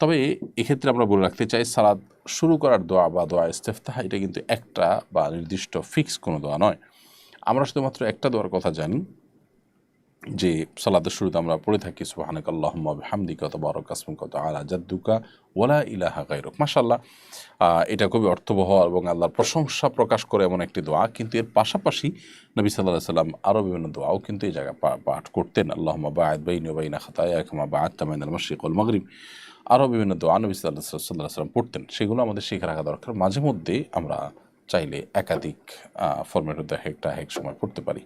তবে এক্ষেত্রে আমরা বলে রাখতে চাই, সালাদ শুরু করার দোয়া বা দোয়া ইস্তেফতাহ, এটা কিন্তু একটা বা নির্দিষ্ট ফিক্স কোনো দোয়া নয়। আমরা শুধুমাত্র একটা দোয়ার কথা জানি যে সালাদের শুরুতে আমরা পড়ে থাকি সুবাহানক আল্লাহম্মা হামদি কত বারক কাসম কত আলা জাদ্দুকা ওলা ইলাহা গাইরক মাশাল্লাহ আহ, এটা খুবই অর্থবহ এবং আল্লাহর প্রশংসা প্রকাশ করে এমন একটি দোয়া। কিন্তু এর পাশাপাশি নবী সাল্লাহ সাল্লাম আরও বিভিন্ন দোয়াও কিন্তু এই জায়গায় পা- পাঠ করতেন। আল্লাহম্মা বায়দ বাইন বাইনা খাতায় একমা বায়দ তামাইন আল মশরিক উল মগরিব। আরও বিভিন্ন দোয়া নবী সাল্লাহ সাল্লাহ সাল্লাম পড়তেন। সেগুলো আমাদের শিখে রাখা দরকার। মাঝে মধ্যে আমরা চাইলে একাধিক ফর্মেট এক একটা এক সময় পড়তে পারি।